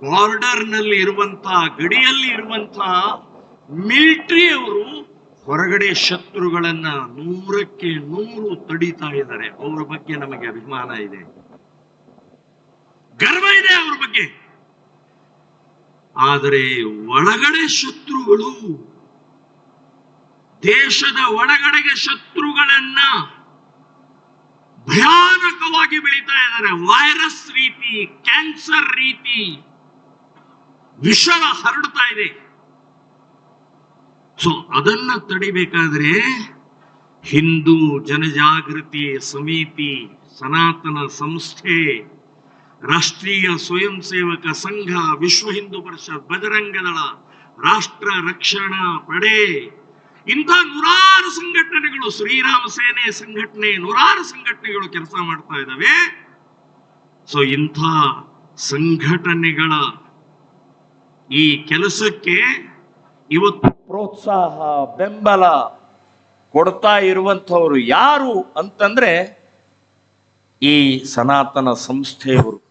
ಬಾರ್ಡರ್ನಲ್ಲಿ ಇರುವಂತಹ ಗಡಿಯಲ್ಲಿ ಇರುವಂತಹ ಮಿಲಿಟರಿಯವರು ಹೊರಗಡೆ ಶತ್ರುಗಳನ್ನ ನೂರಕ್ಕೆ ನೂರು ತಡಿತಾ ಇದ್ದಾರೆ. ಅವರ ಬಗ್ಗೆ ನಮಗೆ ಅಭಿಮಾನ ಇದೆ. ಗರ್ವ ಇದೆ ಅವರ ಬಗ್ಗೆ. ಆದರೆ ಒಳಗಡೆ ಶತ್ರುಗಳು, ದೇಶದ ಒಳಗಡೆಗೆ ಶತ್ರುಗಳನ್ನ ಭಯಾನಕವಾಗಿ ಬೆಳೀತಾ ಇದ್ದಾರೆ. ವೈರಸ್ ರೀತಿ, ಕ್ಯಾನ್ಸರ್ ರೀತಿ ವಿಷ ಹರಡ್ತಾ ಇದೆ. ಸೊ ಅದನ್ನ ತಡಿಬೇಕಾದ್ರೆ ಹಿಂದೂ ಜನಜಾಗೃತಿ ಸಮಿತಿ, ಸನಾತನ ಸಂಸ್ಥೆ, ರಾಷ್ಟ್ರೀಯ ಸ್ವಯಂ ಸೇವಕ ಸಂಘ, ವಿಶ್ವ ಹಿಂದೂ ಪರಿಷತ್ ಬಜರಂಗದಳ ರಾಷ್ಟ್ರ ರಕ್ಷಣಾ ಪಡೆ, ಇಂಥ ನೂರಾರು ಸಂಘಟನೆಗಳು, ಶ್ರೀರಾಮ ಸೇನೆ ಸಂಘಟನೆ, ನೂರಾರು ಸಂಘಟನೆಗಳು ಕೆಲಸ ಮಾಡ್ತಾ ಇದ್ದಾವೆ. ಸೊ ಇಂಥ ಸಂಘಟನೆಗಳ ಈ ಕೆಲಸಕ್ಕೆ ಇವತ್ತು ಪ್ರೋತ್ಸಾಹ ಬೆಂಬಲ ಕೊಡ್ತಾ ಇರುವಂಥವ್ರು ಯಾರು ಅಂತಂದ್ರೆ ಈ ಸನಾತನ ಸಂಸ್ಥೆಯವರು.